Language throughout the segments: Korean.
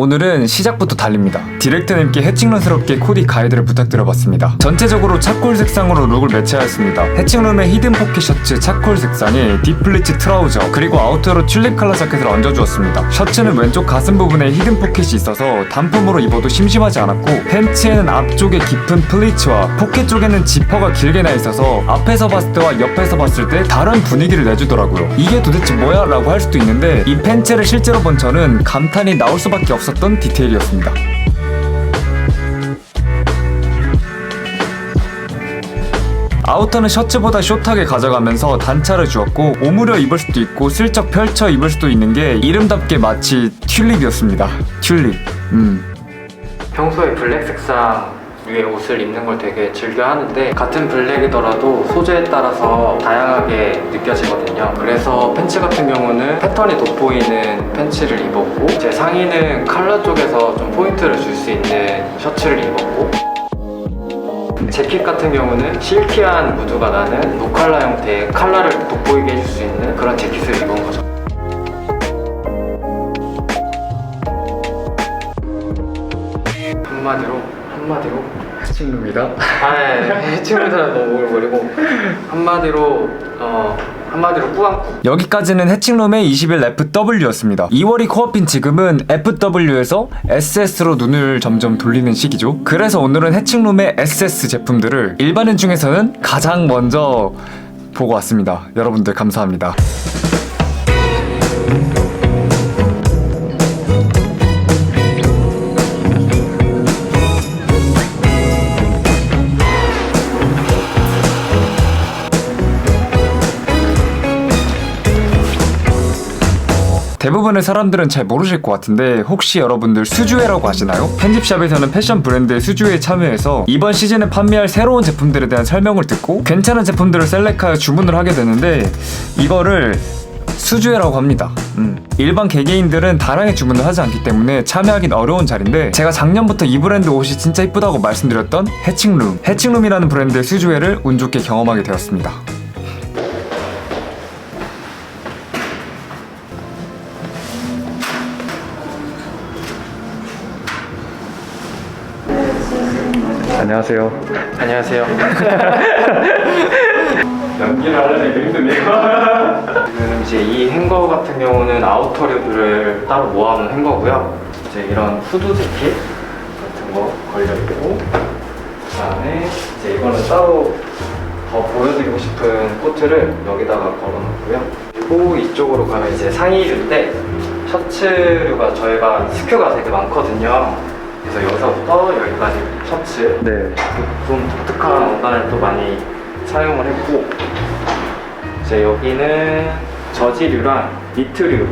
오늘은 시작부터 달립니다. 디렉터님께 해칭론스럽게 코디 가이드를 부탁드려봤습니다. 전체적으로 차콜 색상으로 룩을 매치하였습니다. 해칭룸의 히든 포켓 셔츠 차콜 색상에 딥플리츠 트라우저 그리고 아우터로 튤립 컬러 자켓을 얹어주었습니다. 셔츠는 왼쪽 가슴 부분에 히든 포켓이 있어서 단품으로 입어도 심심하지 않았고 팬츠에는 앞쪽에 깊은 플리츠와 포켓 쪽에는 지퍼가 길게 나 있어서 앞에서 봤을 때와 옆에서 봤을 때 다른 분위기를 내주더라고요. 이게 도대체 뭐야? 라고 할 수도 있는데 이 팬츠를 실제로 본 저는 감탄이 나올 수밖에 없 었던 디테일이었습니다. 아우터는 셔츠보다 숏하게 가져가면서 단차를 주었고 오므려 입을 수도 있고 슬쩍 펼쳐 입을 수도 있는 게 이름답게 마치 튤립이었습니다. 튤립. 음. 평소에 블랙 색상 위에 옷을 입는 걸 되게 즐겨 하는데 같은 블랙이더라도 소재에 따라서 다양하게 느껴지거든요. 그래서 팬츠 같은 경우는 패턴이 돋보이는 팬츠를 입었고 제 상의는 컬러 쪽에서 좀 포인트를 줄 수 있는 셔츠를 입었고 재킷 같은 경우는 실키한 무드가 나는 노칼라 형태의 컬러를 돋보이게 해줄 수 있는 그런 재킷을 입은 거죠. 한마디로 한마디로 해칭룸이다. 아, 해칭물사람 너무 오글거리고 한마디로 어 한마디로 꾸안꾸. 여기까지는 해칭룸의 20일 FW였습니다. 2월이 코앞인 지금은 FW에서 SS로 눈을 점점 돌리는 시기죠. 그래서 오늘은 해칭룸의 SS 제품들을 일반인 중에서는 가장 먼저 보고 왔습니다. 여러분들 감사합니다. 대부분의 사람들은 잘 모르실 것 같은데 혹시 여러분들 수주회라고 아시나요? 편집샵에서는 패션 브랜드의 수주회에 참여해서 이번 시즌에 판매할 새로운 제품들에 대한 설명을 듣고 괜찮은 제품들을 셀렉하여 주문을 하게 되는데 이거를 수주회라고 합니다. 음. 일반 개개인들은 다량의 주문을 하지 않기 때문에 참여하긴 어려운 자리인데 제가 작년부터 이 브랜드 옷이 진짜 이쁘다고 말씀드렸던 해칭룸 해칭룸이라는 브랜드의 수주회를 운 좋게 경험하게 되었습니다. 안녕하세요. 안녕하세요. 연기를 하려니 힘드네요. 지금 이제 이 행거 같은 경우는 아우터 류를 따로 모아놓은 행거고요. 이제 이런 후드 재킷 같은 거 걸려 있고, 그 다음에 이제 이거는 따로 더 보여드리고 싶은 코트를 여기다가 걸어놓고요. 그리고 이쪽으로 가면 이제 상의류인데 셔츠류가 저희가 스큐가 되게 많거든요. 그래서 여기서부터 여기까지 셔츠 네. 좀 독특한 원단을 또 많이 사용을 했고 이제 여기는 저지류랑 니트류예요.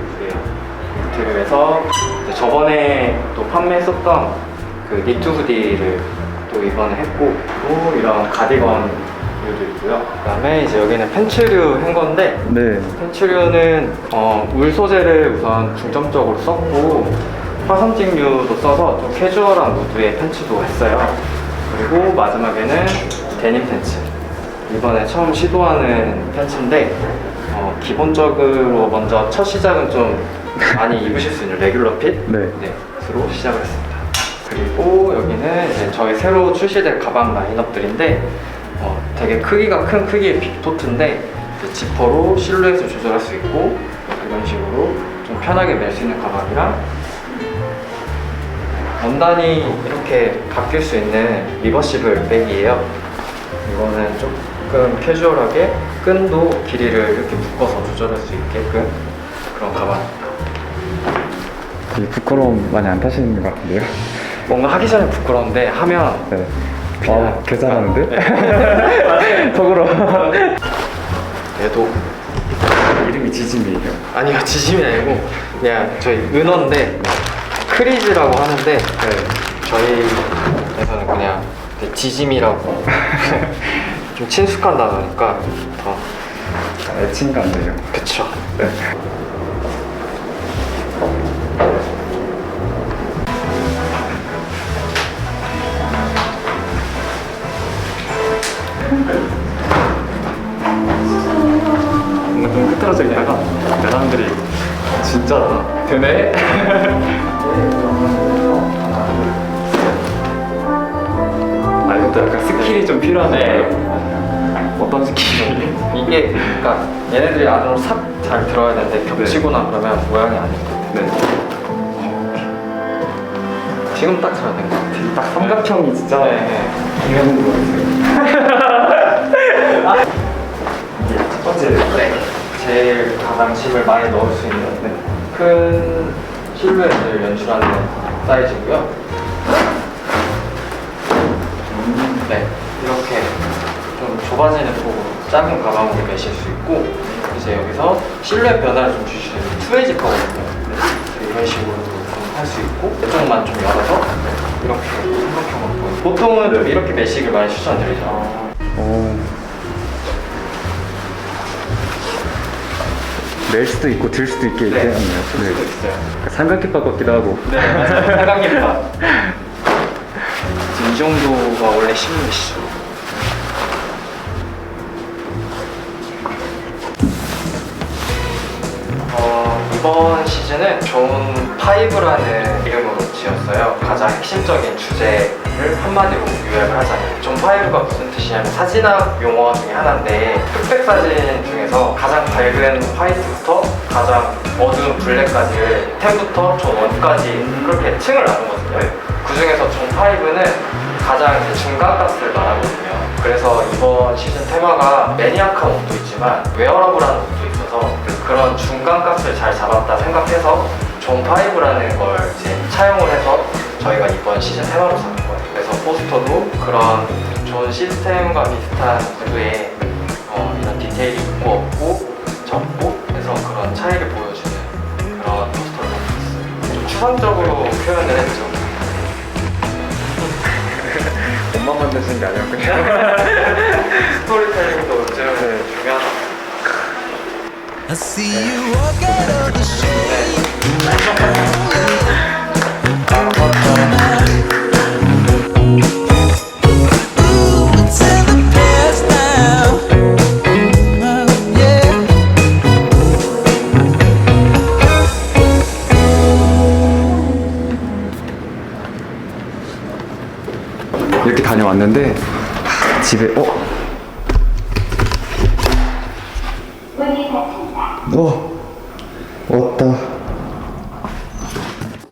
니트류에서 이제 저번에 또 판매했었던 그 니트 후디를 또 이번에 했고 또 이런 가디건류도 있고요. 그다음에 이제 여기는 팬츠류 행건데 네. 팬츠류는 어, 울 소재를 우선 중점적으로 썼고 화성직류도 써서 좀 캐주얼한 무드의 팬츠도 했어요. 그리고 마지막에는 데님 팬츠. 이번에 처음 시도하는 팬츠인데 어, 기본적으로 먼저 첫 시작은 좀 많이 입으실 수 있는 레귤러 핏 네. 네,로 시작을 했습니다. 그리고 여기는 이제 저희 새로 출시될 가방 라인업들인데 어, 되게 크기가 큰 크기의 빅토트인데 이제 지퍼로 실루엣을 조절할 수 있고 이런 식으로 좀 편하게 멜 수 있는 가방이랑 원단이 이렇게 바뀔 수 있는 리버시블 백이에요. 이거는 조금 캐주얼하게 끈도 길이를 이렇게 묶어서 조절할 수 있게끔 그런 가방입니다. 부끄러움 많이 안 타시는 것 같은데요? 뭔가 하기 전에 부끄러운데 하면 네. 그냥 어, 계산하는데? 네. 속으로. 얘도 이름이 지짐이에요. 아니요 지심이 아니고 그냥 저희 은어인데 크리즈라고 하는데 저희에서는 그냥 지짐이라고 좀 친숙한 단어니까 더 애칭 같네요. 그쵸 뭔가 좀 흐트러져 있다가 사람들이 진짜 되네? 아 이것도 약간 스킬이 좀 필요하네. 네. 어떤 스킬이? 이게 그러니까 얘네들이 안으로 싹 잘 들어야 되는데 겹치거나 네. 그러면 모양이 아닌 것 같아. 네. 지금 딱 들어야 된것 같아. 딱 삼각형이 진짜 네. 중요한 거 같아요. 아. 이제 첫 번째 네. 제일 가장 짐을 많이 넣을 수 있는 큰 실루엣을 연출하는 사이즈고요. 네, 이렇게 좀 좁아지는 폭으로 작은 가방으로 매실 수 있고 이제 여기서 실루엣 변화를 좀 있는 투웨지 거거든요. 네, 이런 식으로 할 수 있고 이쪽만 좀 열어서 이렇게 삼각형으로 보여요. 보통은 좀 이렇게 매식을 많이 추천드리죠. 오. 낼 수도 있고 들 수도 있게 이렇게 네, 하네요. 줄 수도 있어요. 삼각김밥 같기도 하고. 네, 맞아요. 지금 이 정도가 원래 실루엣이죠. 어, 이번 시즌은 존 파이브라는 이름으로 지었어요. 가장 핵심적인 주제를 한마디로 요약을 하자면 존 파이브가 무슨 뜻이냐면 사진학 용어 중에 하나인데 흑백 사진 중에서 가장 밝은 화이트부터 가장 어두운 블랙까지를 10부터 존 1까지 그렇게 층을 나누거든요. 그 중에서 존 파이브는 가장 이제 중간 값을 말하거든요. 그래서 이번 시즌 테마가 매니악한 옷도 있지만 웨어러블한 옷도 있어서 그런 중간 값을 잘 잡았다 생각해서 존 파이브라는 걸 이제 차용을 해서 저희가 이번 시즌 테마로 삼은 거예요. 그래서 포스터도 그런 존 시스템과 비슷한 구도의 어, 이런 디테일이 있고 없고 적고 해서 그런 차이를 보여주는 그런 포스터를 만들었어요. 좀 추상적으로 표현을 했죠. 옷만 만드시는 게 아니었군요. 스토리텔링도 좀 중요하다. I see you walk out of the shade. Oh. 이렇게 다녀왔는데 하, 집에 어? 어 왔다